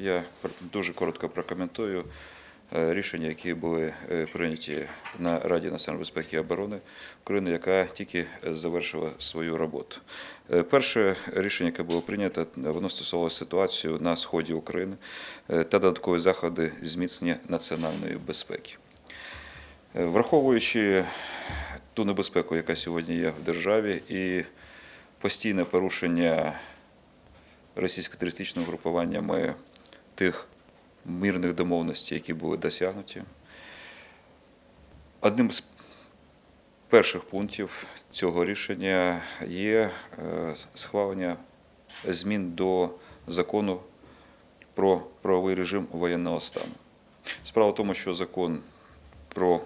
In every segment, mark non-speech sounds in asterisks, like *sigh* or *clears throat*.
Я дуже коротко прокоментую е, рішення, які були е, прийняті на Раді національної безпеки і оборони України, яка тільки е, завершила свою роботу. Перше рішення, яке було прийнято, воно стосувалося ситуації на сході України та додаткові заходи зміцнення національної безпеки. Враховуючи ту небезпеку, яка сьогодні є в державі, і постійне порушення російсько-терористичними групуваннями тих мирних домовленостей, які були досягнуті. Одним з перших пунктів цього рішення є е, схвалення змін до закону про правовий режим воєнного стану. Справа в тому, що закон про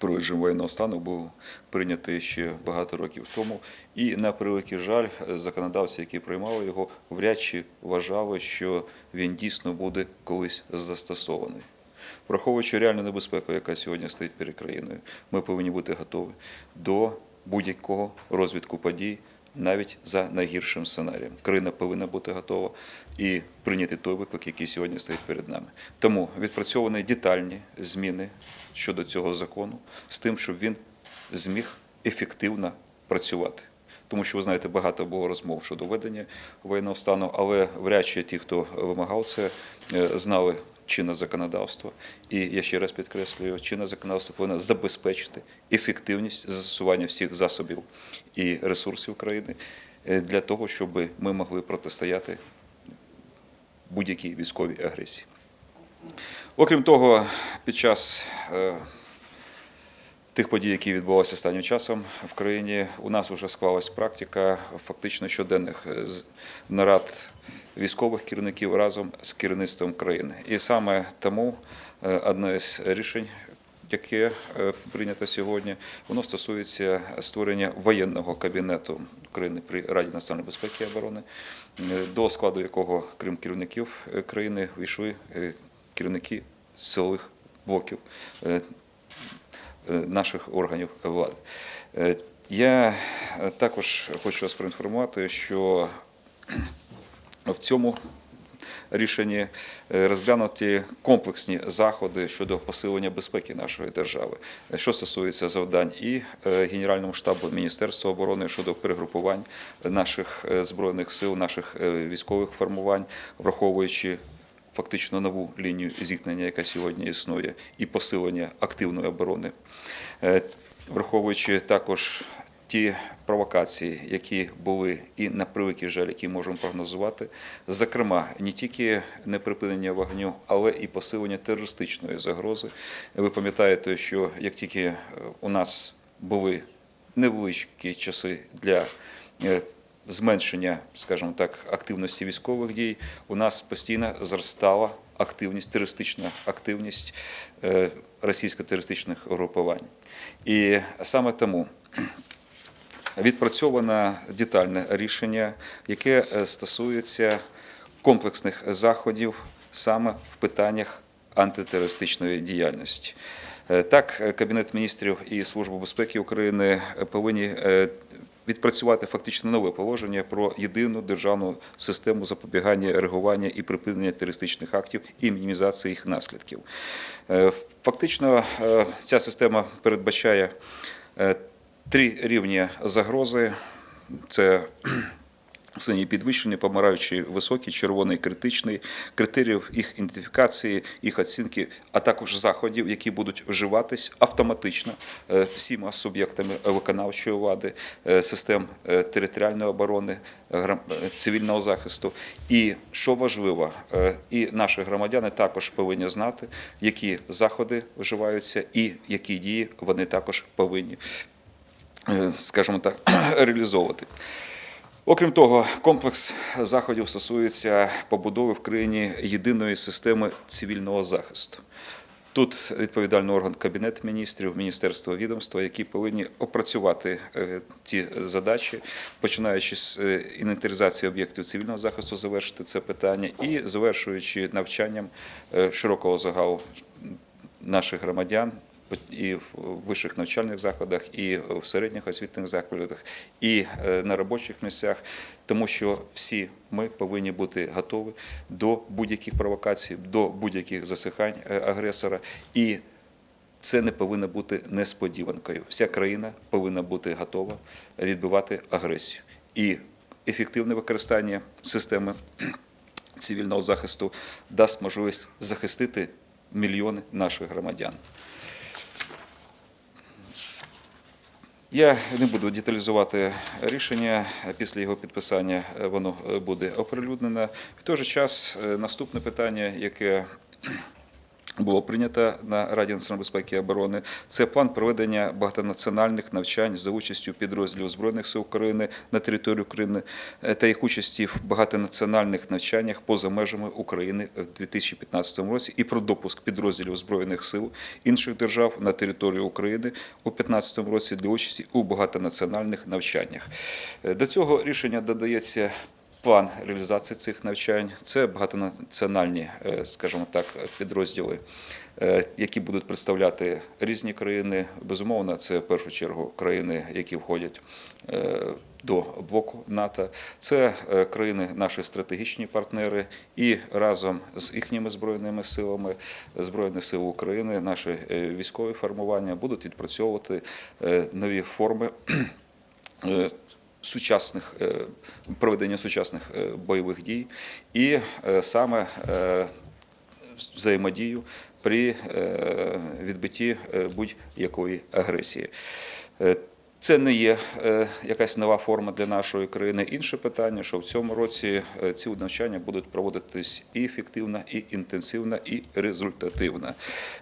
про режим воєнного стану був прийнятий ще багато років тому. І на превеликий жаль, законодавці, які приймали його, вряд чи вважали, що він дійсно буде колись застосований. Враховуючи реальну небезпеку, яка сьогодні стоїть перед країною, ми повинні бути готові до будь-якого розвитку подій, навіть за найгіршим сценарієм. Країна повинна бути готова і прийняти той виклик, який сьогодні стоїть перед нами. Тому відпрацьовані детальні зміни щодо цього закону з тим, щоб він зміг ефективно працювати. Тому що ви знаєте, багато було розмов щодо введення воєнного стану, але вряд чи ті, хто вимагав це, е, знали чинне законодавство. І я ще раз підкреслюю, чинне законодавство повинно забезпечити ефективність застосування всіх засобів і ресурсів країни е, для того, щоб ми могли протистояти будь-якій військовій агресії. Окрім того, під час е, тих подій, які відбувалися останнім часом в країні, у нас вже склалась практика фактично щоденних е, нарад військових керівників разом з керівництвом країни. І саме тому е, одне з рішень, яке е, прийнято сьогодні, воно стосується створення воєнного кабінету України при Раді національної безпеки і оборони, е, до складу якого, крім керівників країни, війшли керівники силових блоків е, наших органів влади. Я також хочу вас проінформувати, що в цьому рішенні е, розглянуті комплексні заходи щодо посилення безпеки нашої держави, що стосується завдань і е, Генеральному штабу Міністерства оборони щодо перегрупувань наших е, збройних сил, наших військових формувань, враховуючи фактично нову лінію зіткнення, яка сьогодні існує, і посилення активної оборони, враховуючи також ті провокації, які були і на превеликий жаль, які можемо прогнозувати, зокрема не тільки неприпинення вогню, але і посилення терористичної загрози. Ви пам'ятаєте, що як тільки е, у нас були невеличкі часи для е, зменшення, скажімо так, активності військових дій, у нас постійно зростала активність, терористична активність е, російсько-терористичних групувань. І саме тому відпрацьоване детальне рішення, яке е, стосується комплексних заходів саме в питаннях антитерористичної діяльності. Е, Так, е, Кабінет міністрів і Служба безпеки України повинні відпрацювати фактично нове положення про єдину державну систему запобігання, реагування і припинення терористичних актів і мінімізації їх наслідків. Фактично, ця система передбачає три рівні загрози. Це *clears throat* синій підвищений, помараючий високий, червоний критичний, критеріїв їх ідентифікації, їх оцінки, а також заходів, які будуть вживатись автоматично е, всіма суб'єктами виконавчої влади, е, систем е, територіальної оборони, цивільного захисту. І що важливо, і наші громадяни також повинні знати, які заходи вживаються і які дії вони також повинні скажімо так, *clears throat* реалізовувати. Окрім того, комплекс заходів стосується побудови в країні єдиної системи цивільного захисту. Тут відповідальний орган Кабінет міністрів, Міністерство відомства, які повинні опрацювати е, ці задачі, починаючи з е, інвентаризації об'єктів цивільного захисту, завершити це питання і завершуючи навчанням е, широкого загалу наших громадян і в вищих навчальних закладах, і в середніх освітніх закладах, і е, на робочих місцях, тому що всі ми повинні бути готові до будь-яких провокацій, до будь-яких засихань е, агресора. І це не повинно бути несподіванкою. Вся країна повинна бути готова відбивати агресію. І ефективне використання системи *clears throat* цивільного захисту дасть можливість захистити мільйони наших громадян. Я не буду деталізувати рішення. Після його підписання е, воно е, буде оприлюднено. В той же час е, наступне питання, яке було прийнято на Раді національної безпеки і оборони. Це план проведення багатонаціональних навчань за участю підрозділів Збройних сил України на території України е, та їх участі в багатонаціональних навчаннях поза межами України в 2015 році і про допуск підрозділів Збройних сил інших держав на територію України у 2015 році для участі у багатонаціональних навчаннях. Е, До цього рішення додається План реалізації цих навчань це багатонаціональні, е, скажімо так, підрозділи, е, які будуть представляти різні країни. Безумовно, це в першу чергу країни, які входять е, до блоку НАТО. Це країни, наші стратегічні партнери, і разом з їхніми збройними силами Збройних сил України, наші військові формування будуть відпрацьовувати нові форми. *clears throat* сучасних е, проведення сучасних е, бойових дій і е, саме взаємодію при відбитті будь-якої агресії. Це не є е, якась нова форма для нашої країни. Інше питання, що в цьому році е, ці навчання будуть проводитись і ефективно, і інтенсивно, і результативно.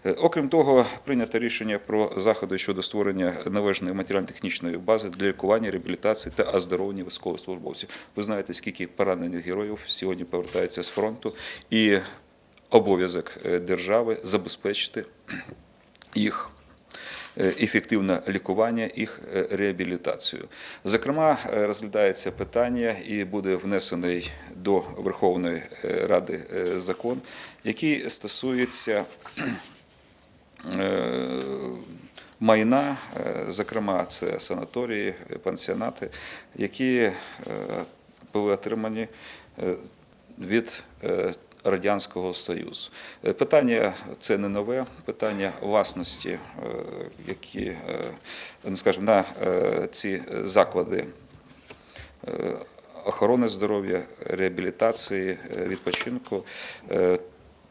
Е, Окрім того, прийнято рішення про заходи щодо створення належної матеріально-технічної бази для лікування, реабілітації та оздоровлення військовослужбовців. Ви знаєте, скільки поранених героїв сьогодні повертаються з фронту, і обов'язок держави забезпечити їх ефективне лікування, їх е, реабілітацію. Зокрема, е, розглядається питання і буде внесений до Верховної е, Ради е, закон, який стосується е, майна, е, зокрема, це санаторії, е, пансіонати, які е, були отримані е, від е, Радянського Союзу. Е, Питання це не нове, питання власності, е, які, е, ну, скажімо, на ці заклади охорони здоров'я, реабілітації, відпочинку.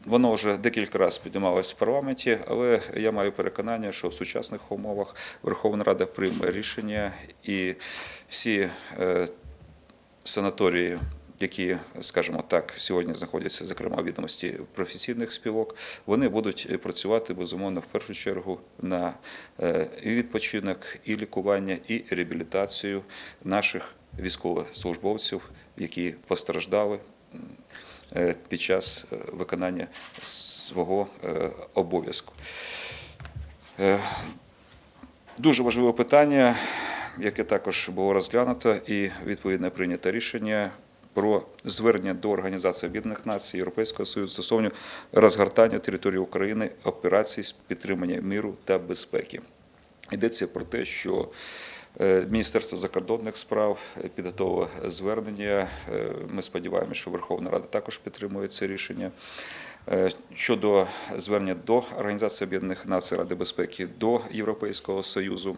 Воно вже декілька разів піднімалось в парламенті, але я маю переконання, що в сучасних умовах Верховна Рада прийме рішення і всі санаторії, які, скажімо так, сьогодні знаходяться, зокрема, відомості професійних спілок, вони будуть працювати безумовно в першу чергу на е, і відпочинок, і лікування, і реабілітацію наших військовослужбовців, які постраждали е, під час е, виконання свого е, обов'язку. Е, Дуже важливе питання, яке також було розглянуто, і відповідно прийнято рішення про звернення до Організації Об'єднаних Націй Європейського Союзу стосовно розгортання території України операцій з підтримання миру та безпеки. Йдеться про те, що е, Міністерство закордонних справ підготовило звернення. Е, Ми сподіваємося, що Верховна Рада також підтримує це рішення. Е, Щодо звернення до Організації Об'єднаних Націй Ради безпеки до Європейського Союзу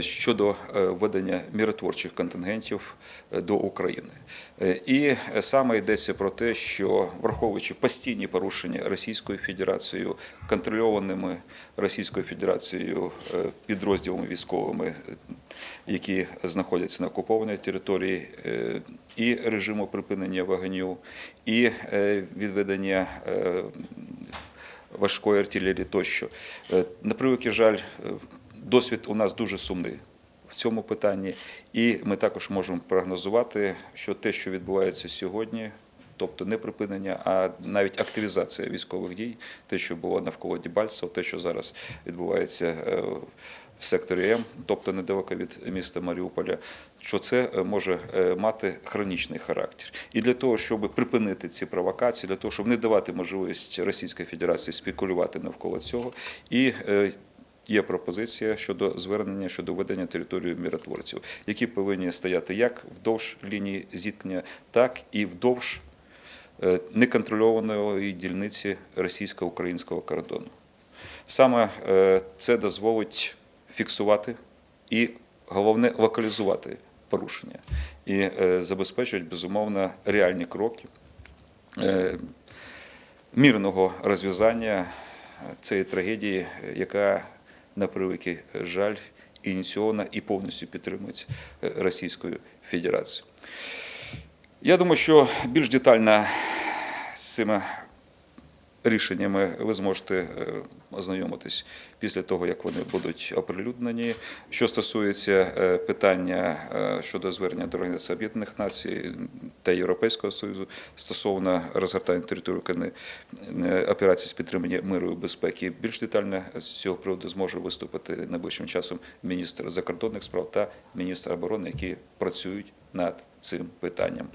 щодо е, введення миротворчих контингентів е, до України. Е, І е, саме йдеться про те, що враховуючи постійні порушення Російською Федерацією, контрольованими Російською Федерацією е, підрозділами військовими, е, які знаходяться на окупованій території, е, і режиму припинення вогню, і е, відведення е, важкої артилерії тощо. Е, На превеликий жаль, е, досвід у нас дуже сумний в цьому питанні, і ми також можемо прогнозувати, що те, що відбувається сьогодні, тобто не припинення, а навіть активізація військових дій, те, що було навколо Дібальцева, те, що зараз відбувається е, в секторі М, тобто недалеко від міста Маріуполя, що це е, може е, мати хронічний характер. І для того, щоб припинити ці провокації, для того, щоб не давати можливість Російській Федерації спекулювати навколо цього, і Є пропозиція щодо звернення щодо введення території миротворців, які повинні стояти як вдовж лінії зіткнення, так і вдовж е, неконтрольованої дільниці російсько-українського кордону. Саме е, це дозволить фіксувати і головне локалізувати порушення і е, забезпечують безумовно реальні кроки мирного розв'язання цієї трагедії, яка на превеликий жаль ініційована і повністю підтримується е, Російською Федерацією. Я думаю, що більш детально з цими рішеннями ви зможете е, ознайомитись після того, як вони будуть оприлюднені. Що стосується е, питання е, щодо звернення до Організації Об'єднаних Націй та Європейського Союзу стосовно розгортання території України операції з підтримання миру і безпеки, більш детально з цього приводу зможе виступити найближчим часом міністр закордонних справ та міністр оборони, які працюють над цим питанням.